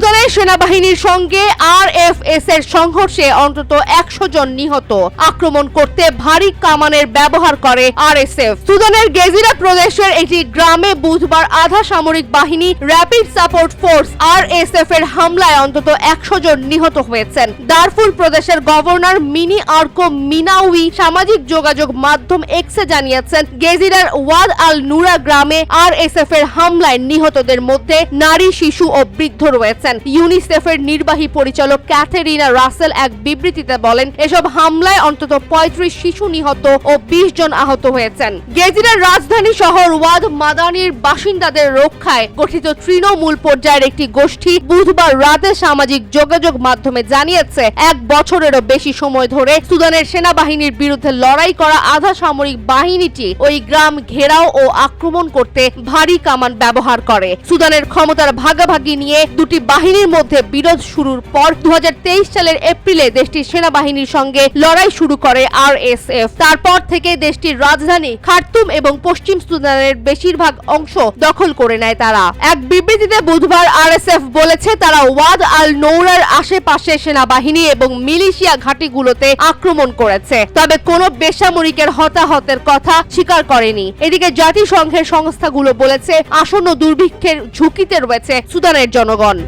ayuda সুদানের সেনাবাহিনীর সঙ্গে আরএফএস এর সংঘর্ষে অন্তত একশো জন নিহত। আক্রমণ করতে ভারী কামানের ব্যবহার করে আরএসএফ। সুদানের গেজিরা প্রদেশের একটি গ্রামে বুধবার আধা সামরিক বাহিনী র্যাপিড সাপোর্ট ফোর্স আরএসএফ এর হামলায় অন্তত একশো জন নিহত হয়েছেন। দারফুল প্রদেশের গভর্নর মিনি আর্কো মিনাউই সামাজিক যোগাযোগ মাধ্যম এক্সে জানিয়েছেন, গেজিরার ওয়াদ আল নুরা গ্রামে আরএসএফ এর হামলায় নিহতদের মধ্যে নারী, শিশু ও বৃদ্ধ রয়েছেন। ইউনিসেফের নির্বাহী পরিচালক ক্যাথেরিনা রাসেল এক বিবৃতিতে বলেন, এসব হামলায় অন্তত পঁয়ত্রিশ শিশু নিহত ও বিশ জন আহত হয়েছেন। গেজিরার রাজধানী শহর ওয়াদ মাদানির বাসিন্দাদের রক্ষায় গঠিত তৃণমূল পর্যায়ের একটি গোষ্ঠী বুধবার রাতে সামাজিক যোগাযোগ মাধ্যমে জানিয়েছে, এক বছরেরও বেশি সময় ধরে সুদানের সেনাবাহিনীর বিরুদ্ধে লড়াই করা আধা সামরিক বাহিনীটি ওই গ্রাম ঘেরাও ও আক্রমণ করতে ভারী কামান ব্যবহার করে। সুদানের ক্ষমতার ভাগাভাগি নিয়ে দুটি বাহিনীর মধ্যে বিরোধ শুরুর পর দু হাজার তেইশ সালের এপ্রিলে দেশটির সেনাবাহিনীর সঙ্গে লড়াই শুরু করে আরএসএফ। তারপর থেকে দেশটির রাজধানী খার্তুম এবং পশ্চিম সুদানের বেশিরভাগ অংশ দখল করে নেয় তারা। এক বিবৃতিতে বুধবার আরএসএফ বলেছে, তারা ওয়াদ আল নৌরার আশেপাশে সেনাবাহিনী এবং মিলিশিয়া ঘাঁটিগুলোতে আক্রমণ করেছে, তবে কোনো বেসামরিকের হতাহতের কথা স্বীকার করেনি। এদিকে জাতিসংঘের সংস্থাগুলো বলেছে, আসন্ন দুর্ভিক্ষের ঝুঁকিতে রয়েছে সুদানের জনগণ।